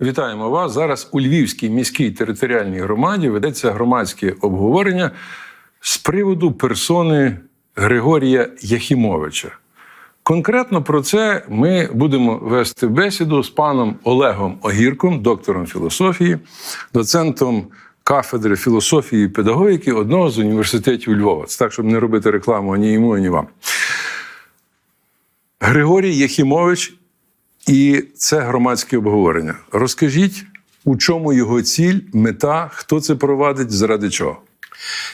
Вітаємо вас. Зараз у Львівській міській територіальній громаді ведеться громадське обговорення з приводу персони Григорія Яхімовича. Конкретно про це ми будемо вести бесіду з паном Олегом Огірком, доктором філософії, доцентом кафедри філософії і педагогіки одного з університетів Львова. Це так, щоб не робити рекламу ні йому, ні вам. Григорій Яхімович і це громадське обговорення. Розкажіть, у чому його ціль, мета, хто це провадить, заради чого?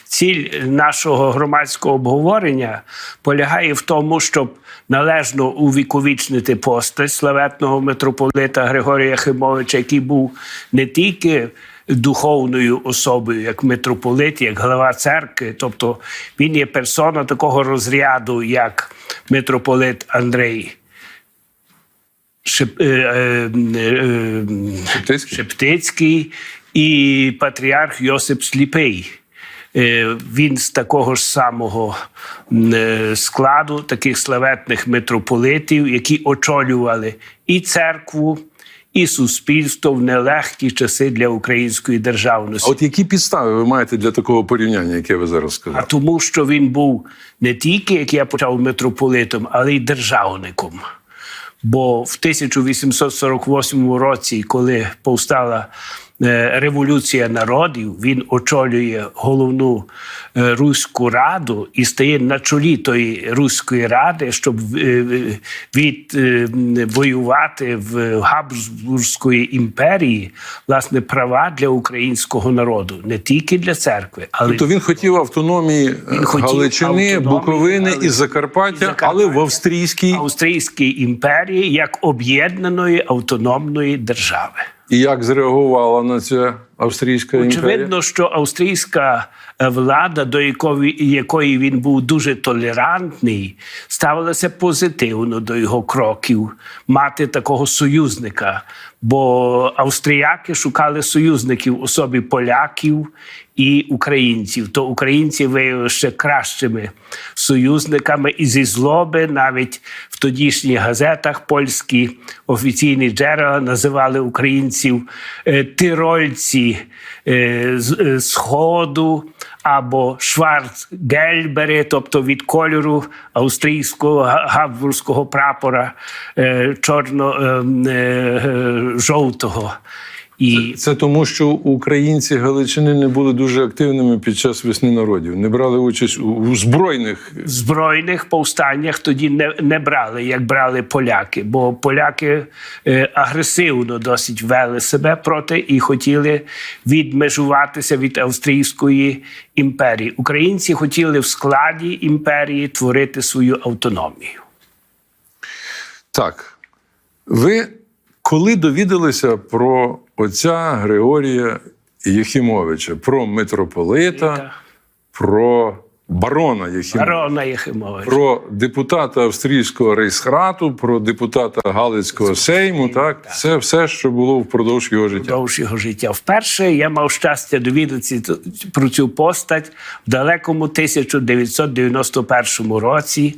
Ціль нашого громадського обговорення полягає в тому, щоб належно увіковічнити постать славетного митрополита Григорія Химовича, який був не тільки духовною особою, як митрополит, як глава церкви, тобто він є персона такого розряду, як митрополит Андрей. Шеп, е, е, е, Шептицький? Шептицький і патріарх Йосип Сліпий. Він з такого ж самого складу, таких славетних митрополитів, які очолювали і церкву, і суспільство в нелегкі часи для української А державності. от які підстави ви маєте для такого порівняння, яке ви зараз сказали? А тому, що він був не тільки, як я почав митрополитом, але й державником. Бо в 1848 році, коли повстала революція народів, він очолює головну е, руську раду і стає на чолі тої руської ради, щоб е, від е, воювати в Габсбурзької імперії власне права для українського народу, не тільки для церкви, але Тобто він хотів автономії е, Він хотів Галичини, автономії, Буковини але- і Закарпаття, і Закарпаття. але в австрійській. Австрійській імперії як об'єднаної автономної держави. І як зреагувала на це австрійська імперія? Очевидно, що австрійська е, влада, до якої, якої він був дуже толерантний, ставилася позитивно до його кроків мати такого союзника. Бо австріяки шукали союзників особі поляків і українців. То українці виявилися ще кращими союзниками, і зі злоби навіть в тодішніх газетах польські офіційні джерела називали українців е, тирольці е, з е, сходу або шварцгельбери, тобто від кольору австрійського га- габсбурзького прапора е, чорно-жовтого. І Це тому, що українці Галичини не були дуже активними під час весни народів, не брали участь у, у збройних. збройних повстаннях тоді не, не брали, як брали поляки, бо поляки е, агресивно досить вели себе проти і хотіли відмежуватися від Австрійської імперії. Українці хотіли в складі імперії творити свою автономію. Так, ви коли довідалися про отця Григорія Єхімовича, про митрополита, про барона Єхімовича, Барона Єхимович. про депутата австрійського рейхсхрату, про депутата Галицького сейму, так? Це все, що було впродовж його життя. Впродовж його життя. Вперше я мав щастя довідатися про цю постать в далекому 1991 році,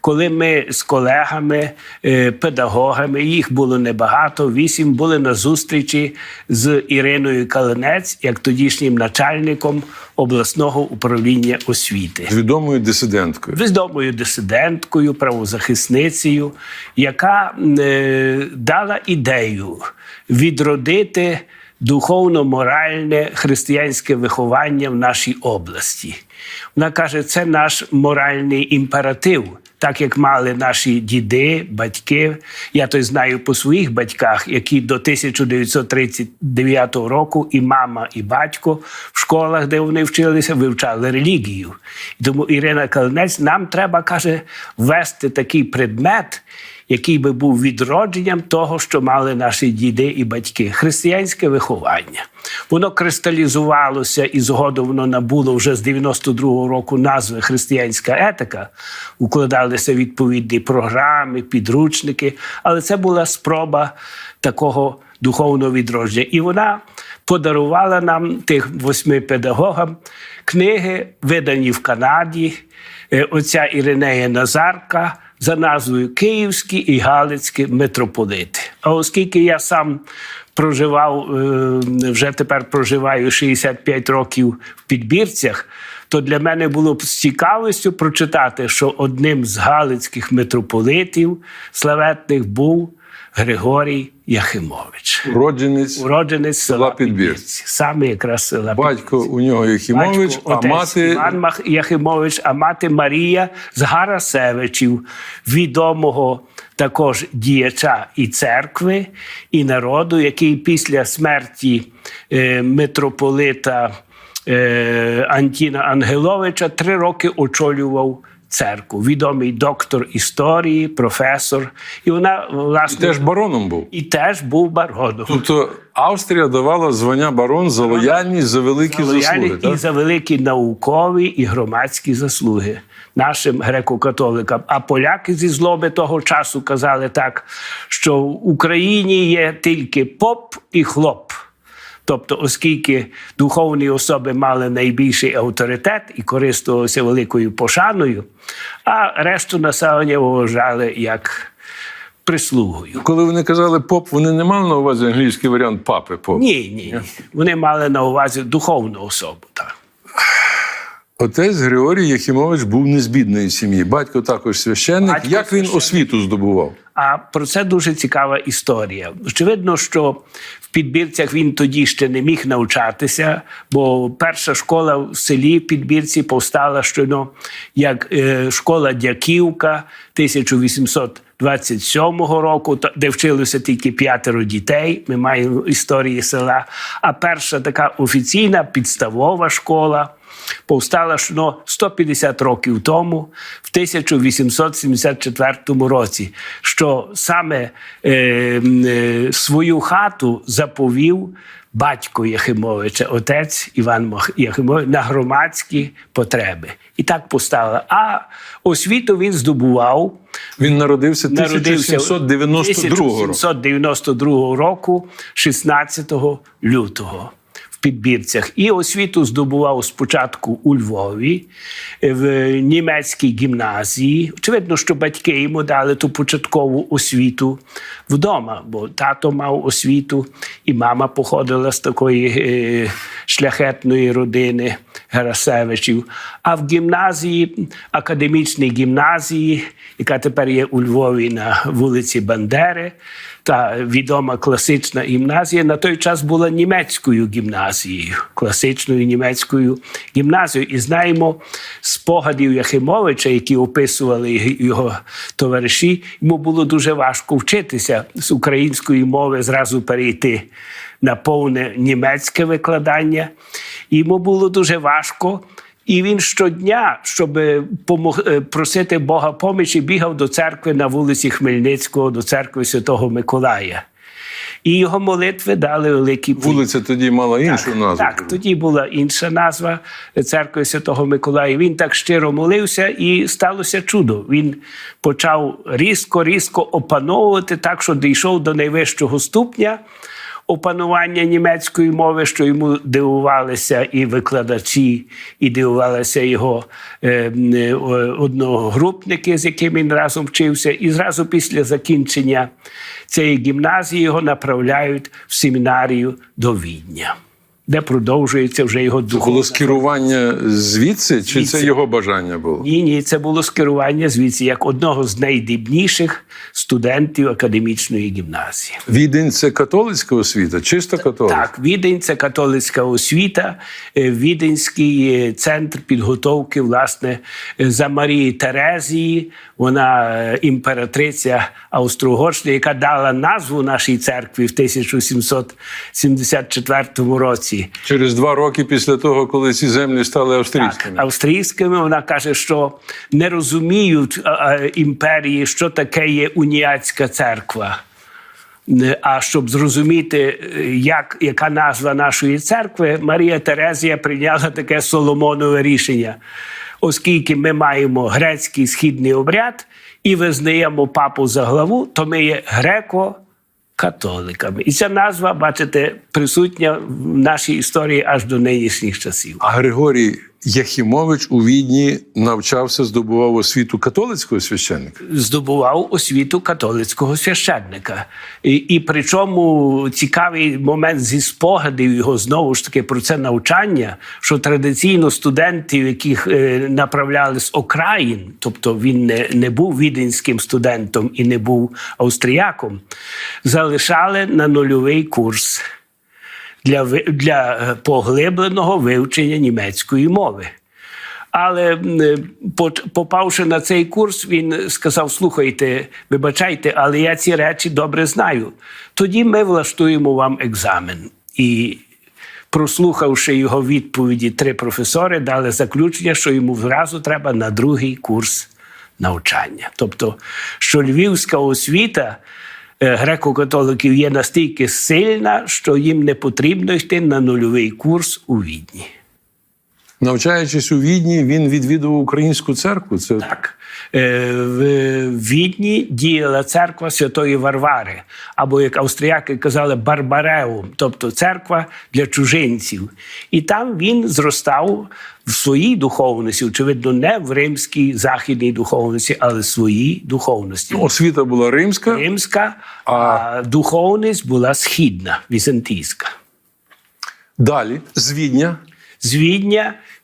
коли ми з колегами, е, педагогами, їх було небагато, вісім були на зустрічі з Іриною Калинець, як тодішнім начальником обласного управління освіти З відомою дисиденткою. відомою дисиденткою, правозахисницею, яка е, дала ідею відродити духовно-моральне християнське виховання в нашій області. Вона каже, це наш моральний імператив. Так як мали наші діди, батьки, я то знаю по своїх батьках, які до 1939 року і мама, і батько в школах, де вони вчилися, вивчали релігію. Тому Ірина Калинець, нам треба каже ввести такий предмет, який би був відродженням того, що мали наші діди і батьки християнське виховання. Воно кристалізувалося і згодом воно набуло вже з 92-го року назви християнська етика. Укладалися відповідні програми, підручники, але це була спроба такого духовного відродження. І вона подарувала нам тих восьми педагогам книги, видані в Канаді. е, Отця Іринея Назарка за назвою Київські і Галицькі митрополити. А оскільки я сам проживав, е, вже тепер проживаю 65 років в підбірцях, то для мене було б з цікавістю прочитати, що одним з галицьких митрополитів славетних був Григорій Яхимович. Уродженець, Уродженець села Села Підбірці. Підбірці. Саме якраз села батько у нього Єхімович, Батько, а отець мати Іван Мах- Яхимович, а мати Марія з Гарасевичів, відомого також діяча і церкви, і народу, який після смерті е, митрополита е, Антіна Ангеловича три роки очолював. Церкву, відомий доктор історії, професор, і вона власне теж бароном був. і теж був бароном. Тобто Австрія давала звання барон за лояльність за великі заслуги. Лояльність і Так? за великі наукові і громадські заслуги нашим греко-католикам. А поляки зі злоби того часу казали так, що в Україні є тільки поп і хлоп. Тобто, оскільки духовні особи мали найбільший авторитет і користувалися великою пошаною, а решту населення вважали як прислугою. Коли вони казали поп, вони не мали на увазі англійський варіант папи поп. Ні, ні, ні. Вони мали на увазі духовну особу. Так. Отець Григорій Єхімович був не з бідної сім'ї. Батько також священник. Батько Як він освіту здобував? А про це дуже цікава історія. Очевидно, що в підбірцях він тоді ще не міг навчатися, бо перша школа в селі в підбірці повстала щойно як е, школа Дяківка 1827 року, де вчилося тільки п'ятеро дітей. Ми маємо історії села. А перша така офіційна підставова школа повстала ж ну, 150 років тому, в 1874 році, що саме е, е, свою хату заповів батько Яхимовича, отець Іван Яхимович, на громадські потреби. І так поставила. А освіту він здобував. Він народився Народився 1792 1792 року, 16 лютого. Підбірцях і освіту здобував спочатку у Львові, е, в німецькій гімназії. Очевидно, що батьки йому дали ту початкову освіту вдома, бо тато мав освіту, і мама походила з такої е, шляхетної родини Герасевичів. А в гімназії, академічній гімназії, яка тепер є у Львові на вулиці Бандери, та відома класична гімназія на той час була німецькою гімназією, класичною німецькою гімназією. І знаємо спогадів Яхимовича, які описували його товариші. Йому було дуже важко вчитися з української мови зразу перейти на повне німецьке викладання. Йому було дуже важко. І він щодня, щоб е, просити Бога помічі, бігав до церкви на вулиці Хмельницького, до церкви Святого Миколая. І його молитви дали великі. Вулиця тоді мала іншу назву. Так, тоді була інша назва церкви Святого Миколая. Він так щиро молився, і сталося чудо. Він почав різко-різко опановувати так, що дійшов до найвищого ступня опанування німецької мови, що йому дивувалися і викладачі, і дивувалися його е, е, одногрупники, з яким він разом вчився. І зразу після закінчення цієї гімназії його направляють в семінарію до Відня, де продовжується вже його Це було скерування звідси, чи Звідси. це його бажання було? ні, ні, це було скерування звідси як одного з найдібніших студентів академічної гімназії. Відень це католицька освіта, чисто католицька? Так, Відень це католицька освіта, е, Віденський е, центр підготовки, власне, е, за Марії Терезії. Вона імператриця Австро-Угорщини, яка дала назву нашій церкві в 1774 році. Через два роки після того, коли ці землі стали Так, австрійськими. австрійськими вона каже, що не розуміють а, а, імперії, що таке є уніатська церква. А щоб зрозуміти, е, як, яка назва нашої церкви, Марія Терезія прийняла таке Соломонове рішення. Оскільки ми маємо грецький східний обряд і визнаємо папу за главу, то ми є греко католиками. І ця назва, бачите, присутня в нашій історії аж до нинішніх часів. А Григорій Яхімович у Відні навчався, здобував освіту католицького священника. здобував освіту католицького священника. І, і причому цікавий момент зі спогадів його знову ж таки про це навчання, що традиційно студентів, яких е, направляли з окраїн, тобто він не, не був віденським студентом і не був австріяком, залишали на нульовий курс для, для е, поглибленого вивчення німецької мови. Але е, попавши на цей курс, він сказав: слухайте, вибачайте, але я ці речі добре знаю. Тоді ми влаштуємо вам екзамен. І прослухавши його відповіді, три професори дали заключення, що йому зразу треба на другий курс навчання. Тобто, що львівська освіта греко-католиків є настільки сильна, що їм не потрібно йти на нульовий курс у Відні. Навчаючись у Відні, він відвідував українську церкву. Це Так. Е, В Відні діяла церква Святої Варвари, або, як австріяки казали, Барбареум, тобто церква для чужинців. І там він зростав в своїй духовності, очевидно, не в римській західній духовності, але в своїй духовності. освіта була римська. Римська, а духовність була східна, візантійська. Далі з Відня. З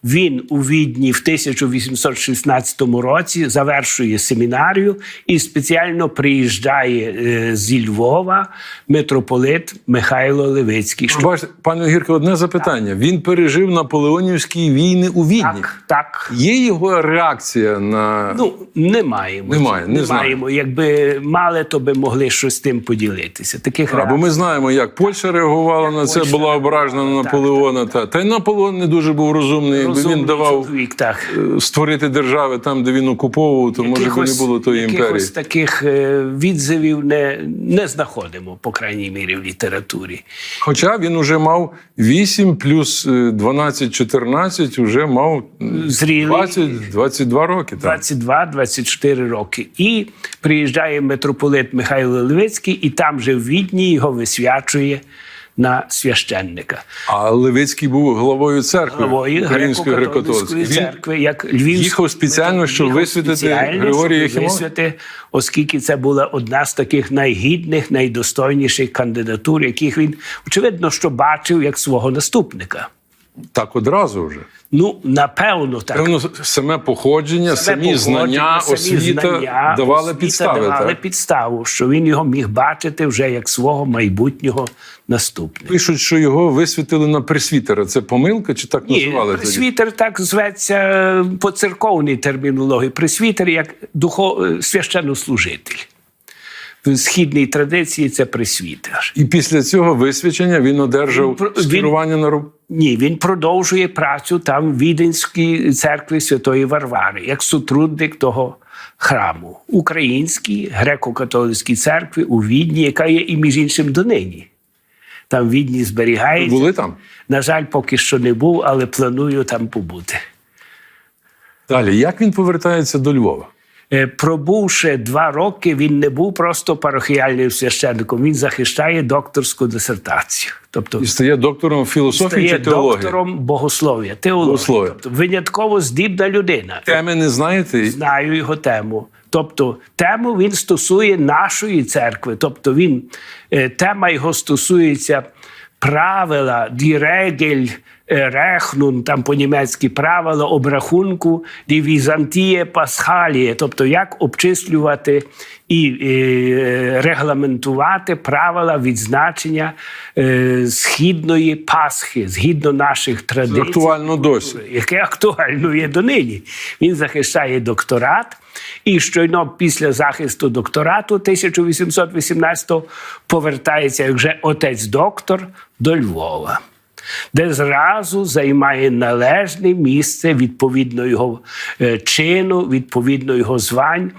він у Відні в 1816 році завершує семінарію і спеціально приїжджає е, зі Львова митрополит Михайло Левицький. Що Бачите, пане Гірко, одне запитання. Він пережив наполеонівські війни у Відні. так, так. Є його реакція на Ну, не маємо. Немає, не маємо. Якби мали, то би могли щось з тим поділитися. Таких А, бо ми знаємо, як Польща реагувала на це, Польща була ображена на так, Наполеона. Та. та й Наполеон не дуже був розумний. Якби він давав чоловік, так. е, створити держави там, де він окуповував, то може би не було тої імперії. якихось таких е, відзивів не, не знаходимо, по крайній мірі, в літературі. Хоча він уже мав 8 плюс е, 12-14, вже мав е, Зрілий. 20-22 роки. Так. 22-24 роки. І приїжджає митрополит Михайло Левицький, і там же в Відні його висвячує на священника. А Левицький був головою церкви Головою Української греко-католицької церкви, як Львівської. їхав спеціально, щоб висвятити Григорія висвяти, оскільки це була одна з таких найгідних, найдостойніших кандидатур, яких він очевидно, що бачив як свого наступника. Так одразу вже. Ну, напевно, так. Певно, саме походження, самі Саме знання, самі освіта знання, давали освіта підстави. давали так? підставу, що він його міг бачити вже як свого майбутнього наступника. Пишуть, що його висвітили на пресвітера. Це помилка чи так Ні, називали тоді? так зветься е, по церковній термінології. Пресвітер як духов... е, священнослужитель. В східній традиції це пресвітер. І після цього висвячення він одержав він- на роб... Ні, він продовжує працю там в Віденській церкві Святої Варвари, як сутрудник того храму. Українській греко-католицькій церкві у Відні, яка є і між іншим донині. Там Відні зберігається. Були там? На жаль, поки що не був, але планую там побути. Далі, як він повертається до Львова? Е, Пробувши два роки, він не був просто парохіальним священником, він захищає докторську дисертацію. Тобто І стає доктором філософії стає чи теології? доктором богослов'я, теології. Богослов'я. Тобто винятково здібна людина. Теми не знаєте? Знаю його тему. Тобто тему він стосує нашої церкви. Тобто він, е, тема його стосується правила, дірегель, рехнун, там по-німецьки правила обрахунку ді Візантіє Пасхаліє, тобто як обчислювати і е, регламентувати правила відзначення е, східної Пасхи, згідно наших традицій Актуально досі. яке актуально є донині. Він захищає докторат, і щойно після захисту докторату 1818-го повертається як вже отець-доктор до Львова. Де зразу займає належне місце відповідно його е, чину, відповідно його звань,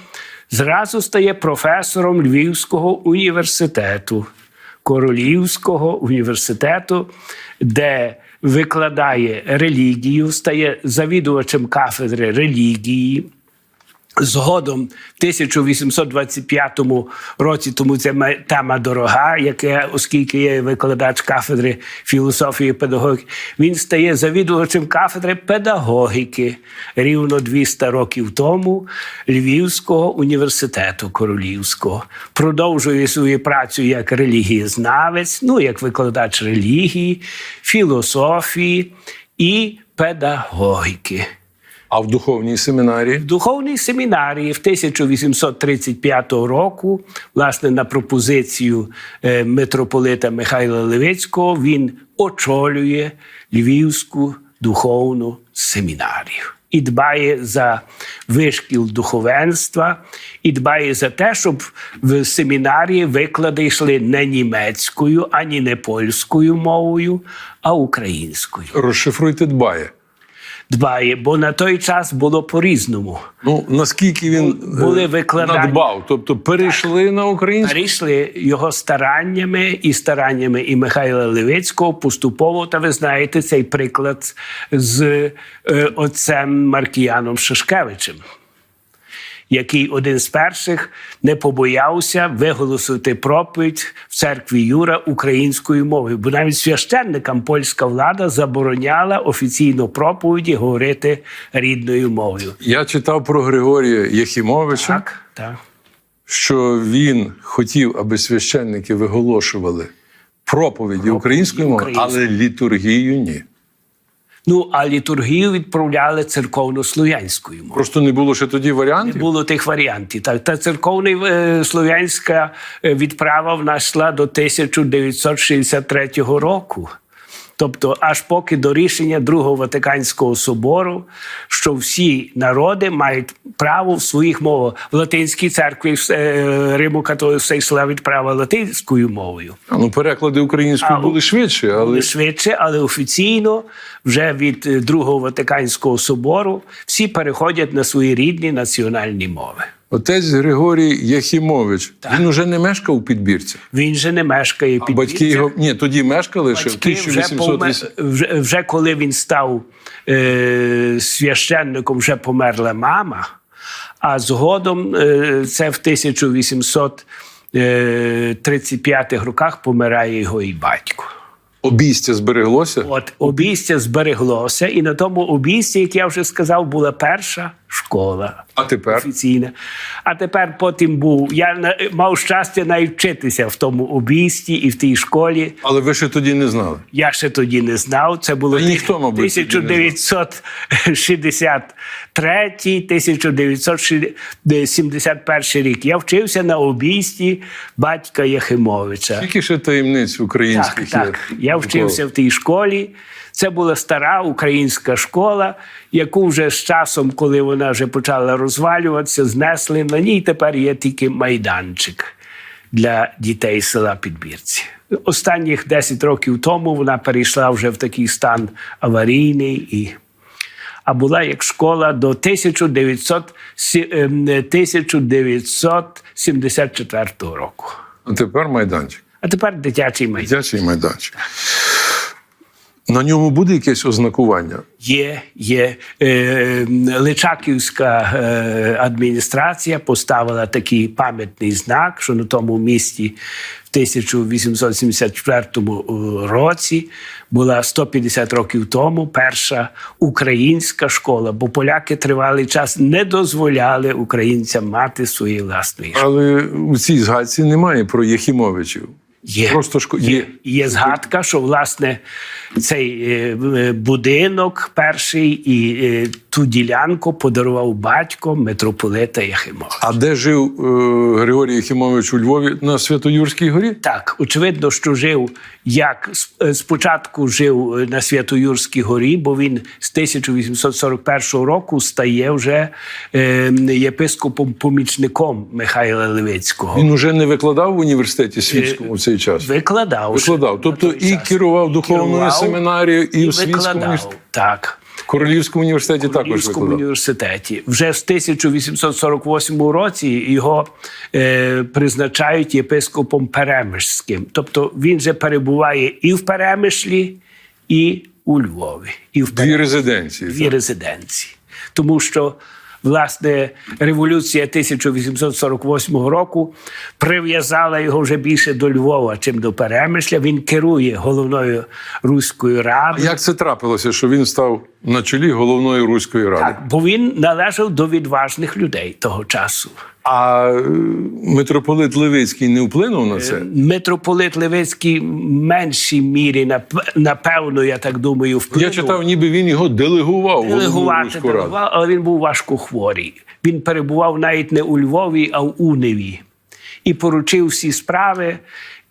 зразу стає професором Львівського університету, Королівського університету, де викладає релігію, стає завідувачем кафедри релігії. Згодом, в 1825 році, тому це тема дорога, яке, оскільки є викладач кафедри філософії і педагогіки, він стає завідувачем кафедри педагогіки рівно 200 років тому Львівського університету Королівського. Продовжує свою працю як релігієзнавець, ну як викладач релігії, філософії і педагогіки. А в духовній семінарії? В духовній семінарії в 1835 року, власне, на пропозицію е, митрополита Михайла Левицького, він очолює Львівську духовну семінарію. І дбає за вишкіл духовенства, і дбає за те, щоб в семінарії виклади йшли не німецькою, ані не польською мовою, а українською. Розшифруйте дбає. Дбає, бо на той час було по-різному. Ну наскільки він Були е, викладання. надбав, тобто перейшли на українську. Перейшли його стараннями і стараннями і Михайла Левицького поступово. Та ви знаєте цей приклад з е, отцем Маркіяном Шишкевичем, який один з перших не побоявся виголосити проповідь в церкві Юра українською мовою, бо навіть священникам польська влада забороняла офіційно проповіді говорити рідною мовою. Я читав про Григорія Єхімовича, Так, так. що він хотів, аби священники виголошували проповіді українською мовою, але літургію ні. Ну, а літургію відправляли церковно-слов'янською мовою. Просто не було ще тоді Не було тих варіантів. Так, та церковна е, слов'янська е, відправа в нас йшла до 1963 року. Тобто, аж поки до рішення Другого Ватиканського собору, що всі народи мають право в своїх мовах. В латинській церкві е, Риму католицька йшла відправа латинською мовою. Ну, переклади українською А, були швидше, але Були швидше, але офіційно вже від е, Другого Ватиканського собору всі переходять на свої рідні національні мови. Отець Григорій Єхімович, він уже не мешкав у підбірці. Він же не мешкає А під батьки його ні, тоді мешкали ще в Батьки вже, помер, вже, вже коли він став е, священником, вже померла мама. А згодом е, це в 1835 роках помирає його і батько. Обійстя збереглося. От обійстя збереглося, і на тому обійсті, як я вже сказав, була перша школа. А тепер Офіційна. А тепер потім був. Я мав щастя навіть вчитися в тому обійсті і в тій школі. але ви ще тоді не знали. Я ще тоді не знав. Це було Та ніхто, мабуть, тоді не знав. 1963 1971 рік. Я вчився на обійсті батька Яхимовича. Тільки ще таємниць Так, українських так. є. Я вчився в тій школі. Це була стара українська школа, яку вже з часом, коли вона вже почала розвалюватися, знесли. На ній тепер є тільки майданчик для дітей села Підбірці. Останніх 10 років тому вона перейшла вже в такий стан аварійний і. А була як школа до 1900, ем, 1974 року. А тепер майданчик. А тепер дитячий майданчик. Дитячий майданчик. На ньому буде якесь ознакування. Є, є е, Личаківська е, адміністрація поставила такий пам'ятний знак, що на тому місті в 1874 році була 150 років тому перша українська школа, бо поляки тривалий час не дозволяли українцям мати свої власної школи. Але у цій згадці немає про Єхімовичів. Є. Просто шко... є. Є згадка, що власне цей е, будинок перший і е, ту ділянку подарував батько митрополита Яхимова. А де жив е, Григорій Єхімович у Львові на Свято-Юрській горі? Так, очевидно, що жив як спочатку жив на Свято-Юрській горі, бо він з 1841 року стає вже е, єпископом помічником Михайла Левицького. Він уже не викладав в університеті світському в цей час. Викладав. Викладав. Тобто і час. керував духовною Керував семінарією, і, в світському університеті. Так. В Королівському університеті також Київському викладав. університеті. Вже з 1848 році його е, призначають єпископом Перемишльським. Тобто він же перебуває і в Перемишлі, і у Львові, і в Дві резиденції. дві резиденції. Тому що власне революція 1848 року прив'язала його вже більше до Львова, чим до Перемишля. Він керує головною руською радою. Як це трапилося, що він став на чолі головної руської ради? Так, бо він належав до відважних людей того часу. А е, митрополит Левицький не вплинув на це? Митрополит Левицький в меншій мірі, напевно, я так думаю, вплинув. Я читав, ніби він його делегував делегувати, делегував, але він був важко хворий. Він перебував навіть не у Львові, а в Уневі. І поручив всі справи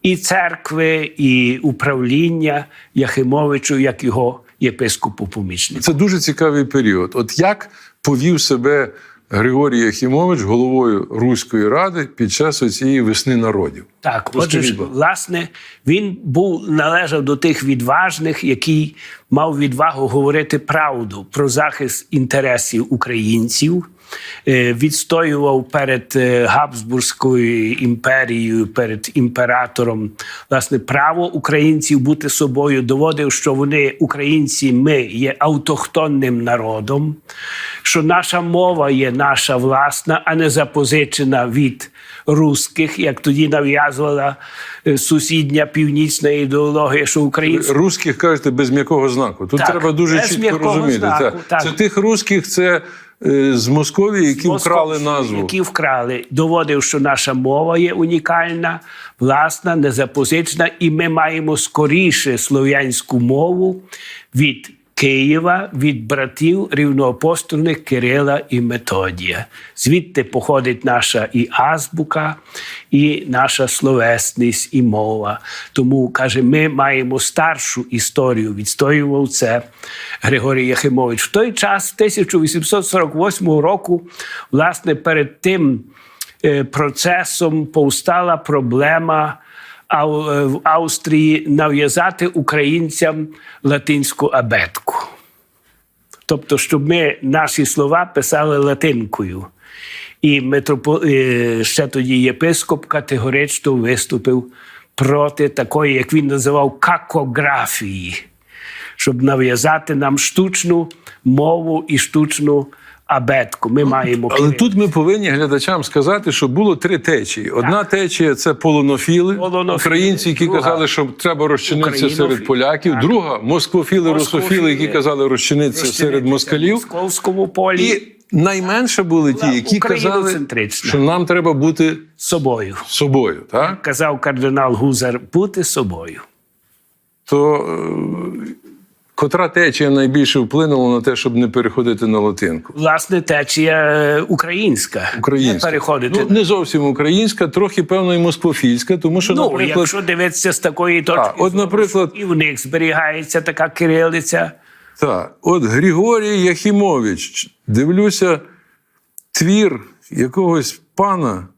і церкви, і управління Яхимовичу, як його єпископу помічнику. Це дуже цікавий період. От як повів себе Григорій Яхімович головою Руської ради під час цієї весни народів? Так, отже, власне, він був належав до тих відважних, який мав відвагу говорити правду про захист інтересів українців, відстоював перед е, Габсбурзькою імперією, перед імператором власне право українців бути собою, доводив, що вони, українці, ми є автохтонним народом, що наша мова є наша власна, а не запозичена від русських, як тоді нав'язувала е, сусідня північна ідеологія, що українська Русських кажете без м'якого знаку. Тут Так, треба дуже чітко розуміти. знаку, так. так. Це тих русських, це е, з Московії, які вкрали назву. Які вкрали, доводив, що наша мова є унікальна, власна, незапозична, і ми маємо скоріше слов'янську мову від Києва, від братів рівноапостольних Кирила і Методія. Звідти походить наша і азбука, і наша словесність, і мова. Тому каже, ми маємо старшу історію. Відстоював це Григорій Яхимович. В той час, 1848 року, власне, перед тим е, процесом повстала проблема. Е, в Австрії нав'язати українцям латинську абетку. Тобто, щоб ми наші слова писали латинкою. І митропо... е, ще тоді єпископ категорично виступив проти такої, як він називав, какографії, щоб нав'язати нам штучну мову і штучну абетку. Ми маємо Але тут ми повинні глядачам сказати, що було три течії. Одна течія це полонофіли, Полонофіли. українці, які Друга казали, що треба розчинитися серед поляків. Так. Друга москвофіли, русофіли, які казали розчинитися серед москалів. Московському полі І найменше були ті, які казали, що нам треба бути собою. собою. Так? Казав кардинал Гузар бути собою. То е, котра течія найбільше вплинула на те, щоб не переходити на латинку? Власне, течія е, українська. Українська. Не переходити. Ну, не зовсім українська, трохи певно і москофільська, тому що, Ну, наприклад, якщо дивитися з такої точки, Так, от, зору, наприклад- і в них зберігається така кирилиця. Так, от Григорій Яхімович, дивлюся, твір якогось пана,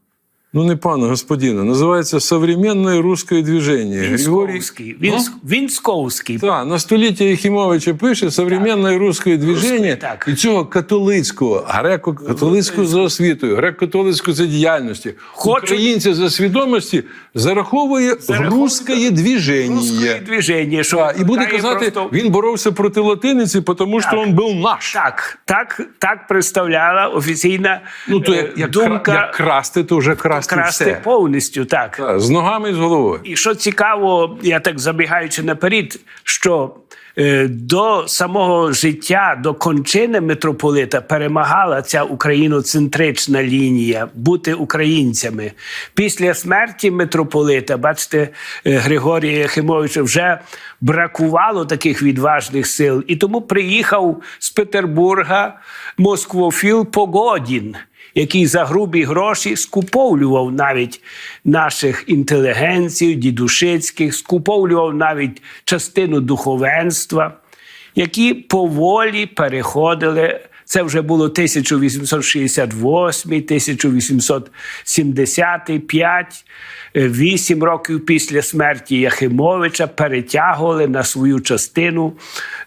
ну не пана, господина, називається «Современне русське движення. Вінськовський. Вінс... Вінськовський. Так, на століття Яхімовича пише «Современне русське движення» так. і цього католицького, греко-католицького за освітою, греко-католицького за діяльності, Хочу- українця за свідомості зараховує, русське движення. Русське движення, що Так, і буде казати, просто- він боровся проти латиниці, тому що він був наш. Так, так, так представляла офіційна Ну, то е, як, як, думка як красти, то вже красти, красти все. повністю. Так. Так, з ногами і з головою. І що цікаво, я так забігаючи наперед, що е, до самого життя, до кончини митрополита перемагала ця україноцентрична лінія бути українцями. Після смерті митрополита, бачите, е, Григорія Яхимовича вже бракувало таких відважних сил. І тому приїхав з Петербурга москвофіл Погодін який за грубі гроші скуповлював навіть наших інтелігенців, дідушицьких, скуповлював навіть частину духовенства, які поволі переходили. Це вже було 1868, 1875, е, вісім років після смерті Яхимовича перетягували на свою частину,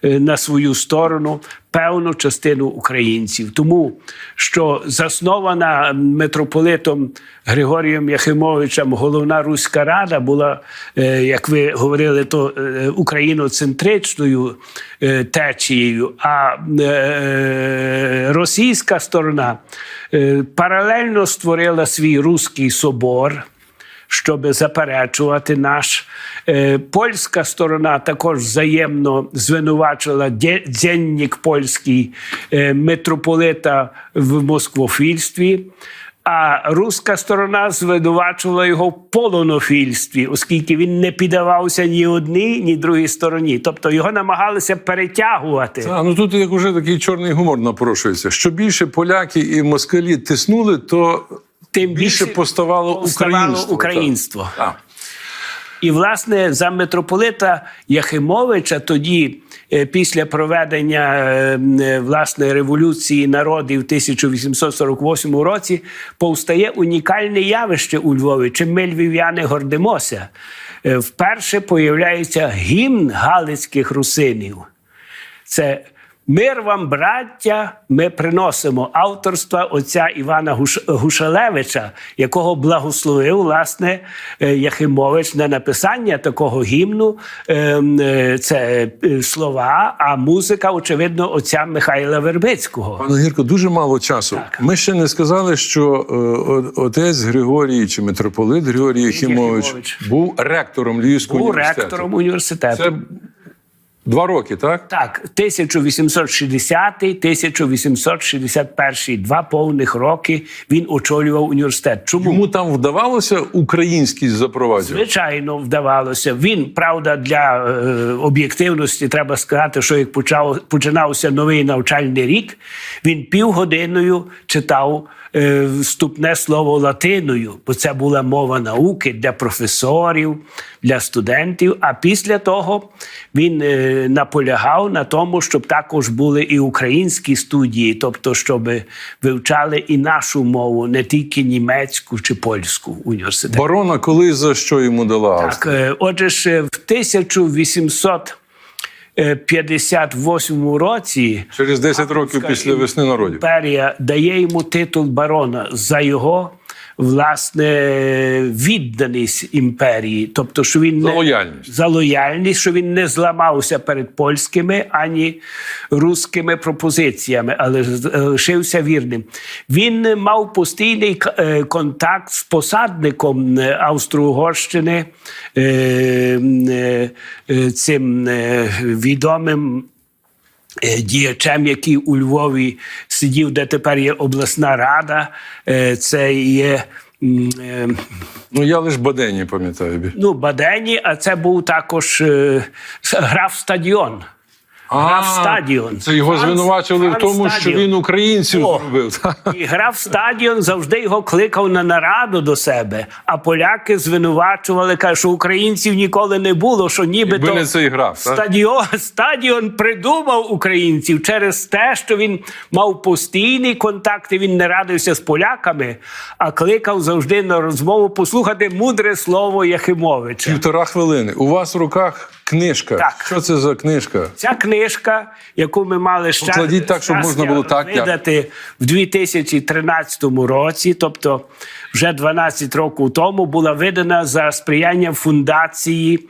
е, на свою сторону певну частину українців. Тому що заснована митрополитом Григорієм Яхимовичем головна руська рада була, е, як ви говорили, то е, україноцентричною е, течією, а російська сторона паралельно створила свій руський собор щоб заперечувати наш. Е, Польська сторона також взаємно звинувачила дзенник польський е, митрополита в москвофільстві. А руська сторона звинувачувала його в полонофільстві, оскільки він не піддавався ні одній, ні другій стороні. Тобто його намагалися перетягувати. А ну тут як уже такий чорний гумор напрошується. Що більше поляки і москалі тиснули, то Тим більше поставало українство. українство. Так. І, власне, за митрополита Яхимовича тоді, е, після проведення е, е, власне революції народів в 1848 році, повстає унікальне явище у Львові. Чим ми львів'яни гордимося. Вперше появляється гімн галицьких русинів. Це Мир вам, браття, ми приносимо авторства отця Івана Гуш- Гушалевича, якого благословив власне е, Яхимович на написання такого гімну. Ем, е, Це е, слова, а музика, очевидно, отця Михайла Вербицького. Пане Гірко, дуже мало часу. Ми ще не сказали, що отець Григорій чи митрополит Григорій Єхімович. був ректором Львівського Був університету. ректором університету. Це два роки, так? Так, 1860-1861, два повних роки він очолював університет. Чому? Йому там вдавалося українськість запроваджувати? Звичайно, вдавалося. Він, правда, для е, об'єктивності треба сказати, що як почав, починався новий навчальний рік, він півгодиною читав Е, вступне слово латиною, бо це була мова науки для професорів, для студентів. А після того він е, наполягав на тому, щоб також були і українські студії, тобто, щоб вивчали і нашу мову, не тільки німецьку чи польську університет. Барона, коли за що йому дала? Так, е, отже, ж в 1800 Е, 58-му році через 10 років після весни народів імперія дає йому титул барона за його власне відданість імперії, тобто, що він За не- лояльність. за лояльність, що він не зламався перед польськими ані руськими пропозиціями, але лишився вірним. Він мав постійний е, контакт з посадником е, Австро-Угорщини, е, цим відомим. Діячем, який у Львові сидів, де тепер є обласна рада, Е, це є е, Ну я лише Бадені пам'ятаю. ну, Бадені, а це був також е, с- граф стадіон. Стадіон. Це його Франц- звинувачували в тому, що він українців зробив. І граф стадіон завжди його кликав на нараду до себе. А поляки звинувачували, кажуть, що українців ніколи не було, що нібито Якби не цей граф, так? стадіон, стадіон придумав українців через те, що він мав постійний контакт, і він не радився з поляками, а кликав завжди на розмову послухати мудре слово Яхимовича. Півтора хвилини. У вас в руках книжка. Так. Що це за книжка? Ця книжка, яку ми мали ще Покладіть так, щоб можна було так, як- видати в 2013 році, тобто вже 12 років тому, була видана за сприяння фундації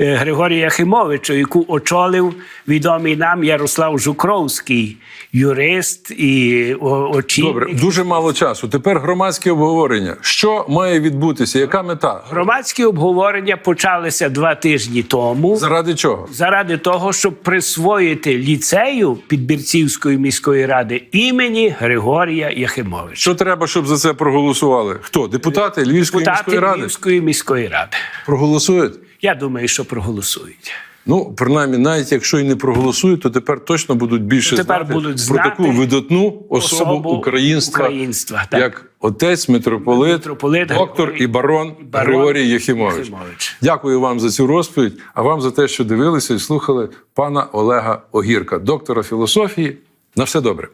е, Григорія Яхимовича, яку очолив відомий нам Ярослав Жукровський, юрист і очільник. Добре, дуже мало часу. Тепер громадське обговорення. Що має відбутися? Яка мета? Громадські обговорення почалися два тижні тому. Заради чого? заради того, щоб присвоїти ліцею Підбірцівської міської ради імені Григорія Яхимовича. Що треба, щоб за це проголосували? Хто? Депутати Львівської Депутати міської ради Львівської міської ради. проголосують? Я думаю, що проголосують. Ну, принаймні, навіть якщо і не проголосують, то тепер точно будуть більше Тепер знати будуть про знати таку видатну особу, особу українства, українства, так. як отець, митрополит, Митрополит доктор Григорій- і барон, барон Григорій Єхімович. Єхімович. Дякую вам за цю розповідь, а вам за те, що дивилися і слухали пана Олега Огірка, доктора філософії. На все добре.